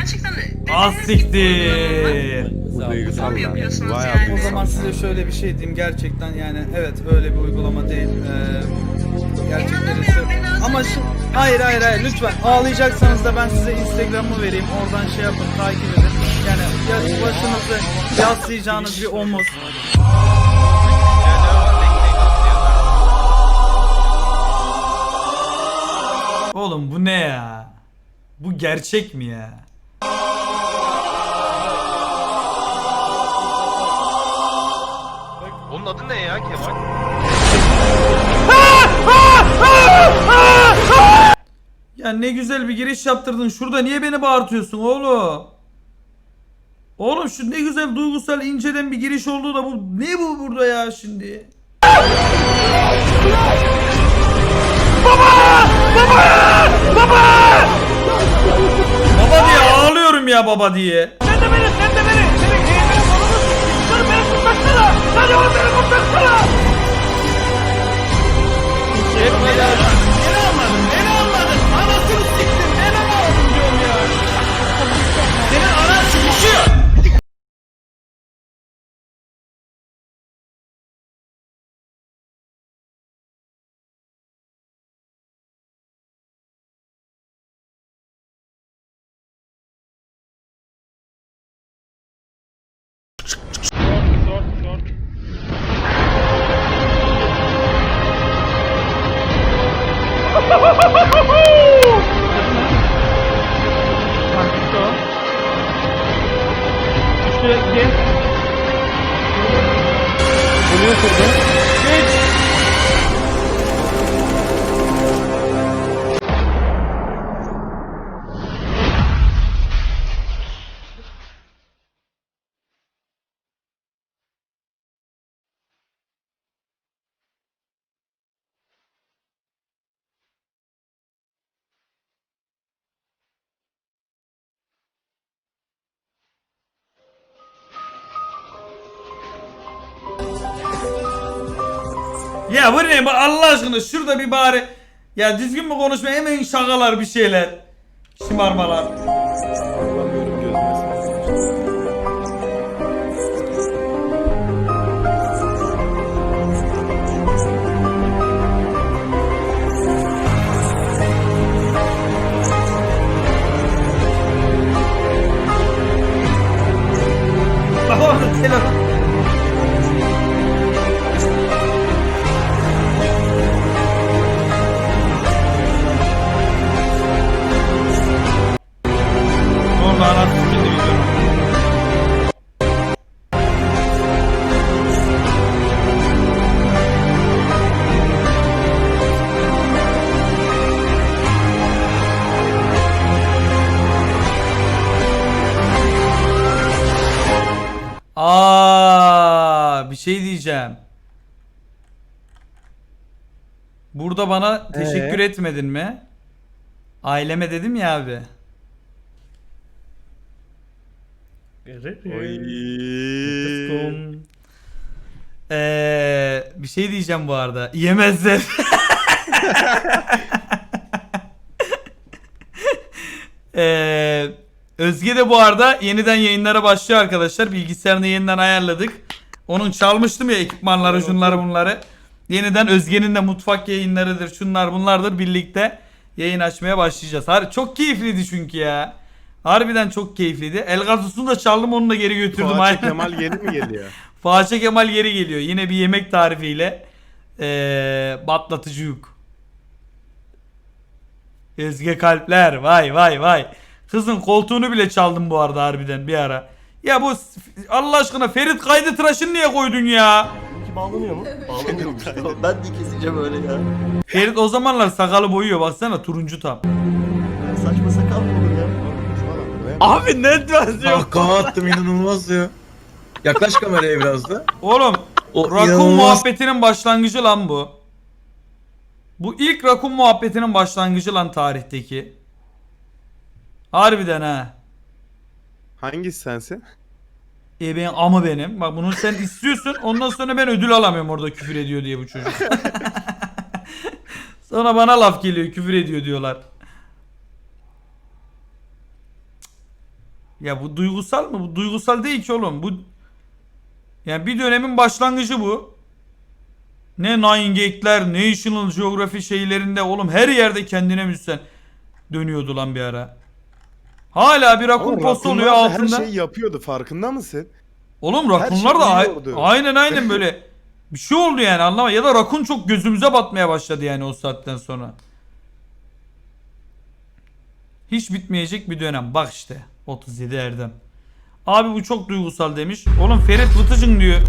gerçekten Az gibi siktir. Bu duygusal da. yapıyorsunuz Vay yani. O zaman size şöyle bir şey diyeyim gerçekten yani evet öyle bir uygulama değil. Ee, gerçekten ise- Ama şu, hayır hayır hayır lütfen ağlayacaksanız da ben size Instagram'ı vereyim oradan şey yapın takip edin. Yani ya başınızı yaslayacağınız bir omuz. Oğlum bu ne ya? Bu gerçek mi ya? Onun adı ne ya Kemal? Ya ne güzel bir giriş yaptırdın. Şurada niye beni bağırtıyorsun oğlum? Oğlum şu ne güzel duygusal inceden bir giriş oldu da bu ne bu burada ya şimdi? Baba! Baba! Baba diye. Ağlıyorum ya baba diye. Ya 哈哈哈哈哈哈 bu ne Allah aşkına şurada bir bari ya düzgün mü konuşma hemen şakalar bir şeyler. Şımarmalar. Aa, bir şey diyeceğim. Burada bana teşekkür etmedin mi? Aileme dedim ya abi. Kıskom. Ee, bir şey diyeceğim bu arada. Yemezler. Ee, Özge de bu arada yeniden yayınlara başlıyor arkadaşlar. Bilgisayarını yeniden ayarladık. Onun çalmıştım ya ekipmanları şunları bunları. Yeniden Özge'nin de mutfak yayınlarıdır şunlar bunlardır birlikte yayın açmaya başlayacağız. Har çok keyifliydi çünkü ya. Harbiden çok keyifliydi. El Gazus'unu da çaldım onu da geri götürdüm. Aynen. Kemal yeni mi geliyor? Fahişe Kemal geri geliyor. Yine bir yemek tarifiyle. Ee, batlatıcı yük. Özge kalpler. Vay vay vay. Kızın koltuğunu bile çaldım bu arada harbiden bir ara. Ya bu Allah aşkına Ferit kaydı tıraşını niye koydun ya? Bağlanıyor mu? Bağlanıyormuş. Tamam, ben de keseceğim öyle ya. Ferit o zamanlar sakalı boyuyor baksana turuncu tam. Saçma sakal mı olur ya? Abi ne diyorsun? Ah kaha attım inanılmaz ya. Yaklaş kameraya biraz da. Oğlum O rakun inanılmaz. muhabbetinin başlangıcı lan bu. Bu ilk rakun muhabbetinin başlangıcı lan tarihteki. Harbiden ha. Hangisi sensin? E ben ama benim. Bak bunu sen istiyorsun. Ondan sonra ben ödül alamıyorum orada küfür ediyor diye bu çocuk. sonra bana laf geliyor küfür ediyor diyorlar. Ya bu duygusal mı? Bu duygusal değil ki oğlum. Bu yani bir dönemin başlangıcı bu. Ne Nine Gate'ler, National Geography şeylerinde oğlum her yerde kendine müzisyen dönüyordu lan bir ara. Hala bir rakun Ama postu oluyor rakunlar da altında. Her şeyi yapıyordu farkında mısın? Oğlum rakunlar da ay- biliyordu. aynen aynen böyle bir şey oldu yani anlama ya da rakun çok gözümüze batmaya başladı yani o saatten sonra. Hiç bitmeyecek bir dönem. Bak işte 37 Erdem. Abi bu çok duygusal demiş. Oğlum Ferit Vıtıcın diyor.